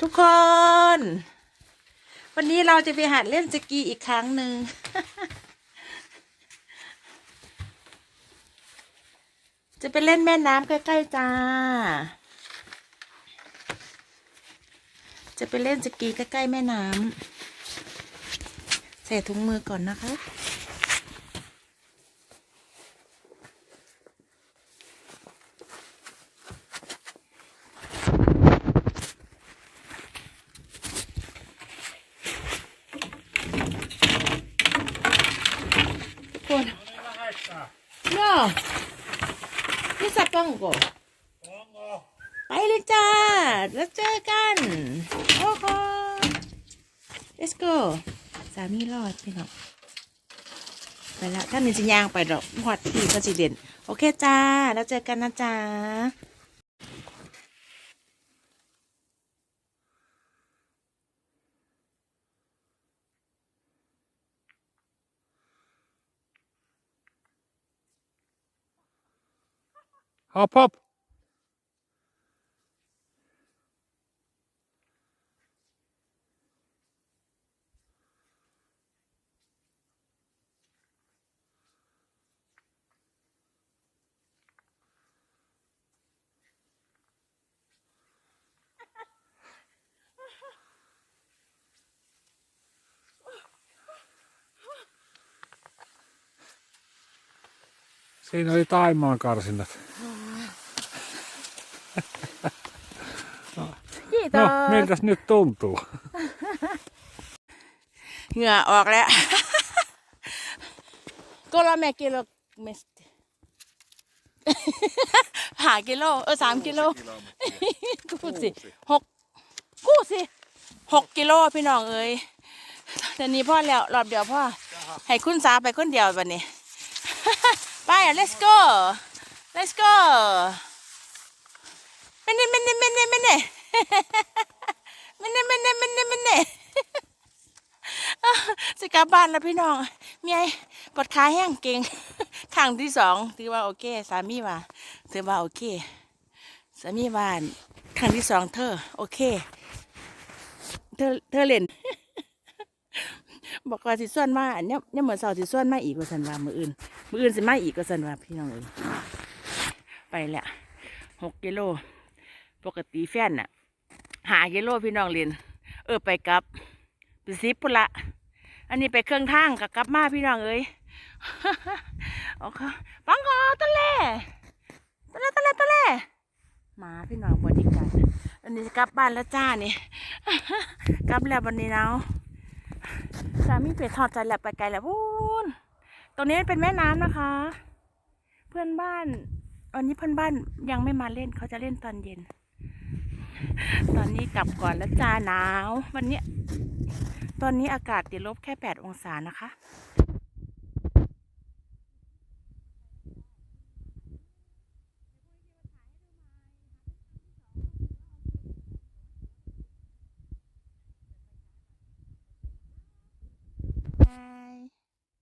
ทุกคน วันนี้เราจะไปหัดเล่นสกีอีกครั้งหนึ่งจะไปเล่นแม่น้ำใกล้ๆจ้า จะไปเล่นสกีใกล้ๆแม่น้ำใส่ถุงมือก่อนนะคะ ทุกคนาะนี่สับปองโกไปเลยจ้า แล้วเจอกัน โอ้โห let's go สามีรอดพี่น้องไปละถ้ามีสัญญาณไปดอกหอดที่ก็สิเด่นโอเคจ้า แล้วเจอกันนะจ้า Hopp, hopp! Siinä oli Taimaan karsinnat. ออสามกิโลกูสิหกกูสิหกกิโลพี่น้องเอ้ยแต่นี้พ่อแล้วรอบเดียวพ่อ ให้คุณสาไปคนเดียวบันนี้ ไปอะ let's go let's go ไม่เน่ไม่เน่ไม่เน่ไม่เน่ ไม่เน่ไม่เน่ไม่เน่ไม่เน่สิกลับบ้านแล้วพี่น้องเมียปวดขาแห้งเก่งครั้งที่สองถือว่าโอเค สามีว่าถือว่าโอเค สามีว่าครั้งที่สองเธอ โอเค เธอเธอเล่นบอกว่าสิส่วนมาเนี่ยเนี่ยเหมือนเสาร์สิส่วนมาอีกว่าสันว่ามืออื่น มืออื่นสิมาอีกว่าสันว่าพี่น้องเอ้ยไปแหละหกกิโล ปกติแฟนน่ะ หากิโลพี่น้องเรียนเออไปกลับไปซิปพุ่นละ อันนี้ไปเครื่องทางกับกลับมาพี่น้องเอ้ยโอเคฟังกอตะเล่ตะเล่ตะเล่ตะเล่มาพี่น้องบริการอันนี้กลับบ้านแล้วจ้านี่กลับแล้ววันนี้เนาะสามีเป็ดทอดใจแล้วไปไกลแล้วพูนตรงนี้เป็นแม่น้ำนะคะ เพื่อนบ้านวันนี้เพื่อนบ้านยังไม่มาเล่นเขาจะเล่นตอนเย็น ตอนนี้กลับก่อนแล้วจ้าหนาว วันนี้ตอนนี้อากาศติดลบแค่ 8 องศานะคะ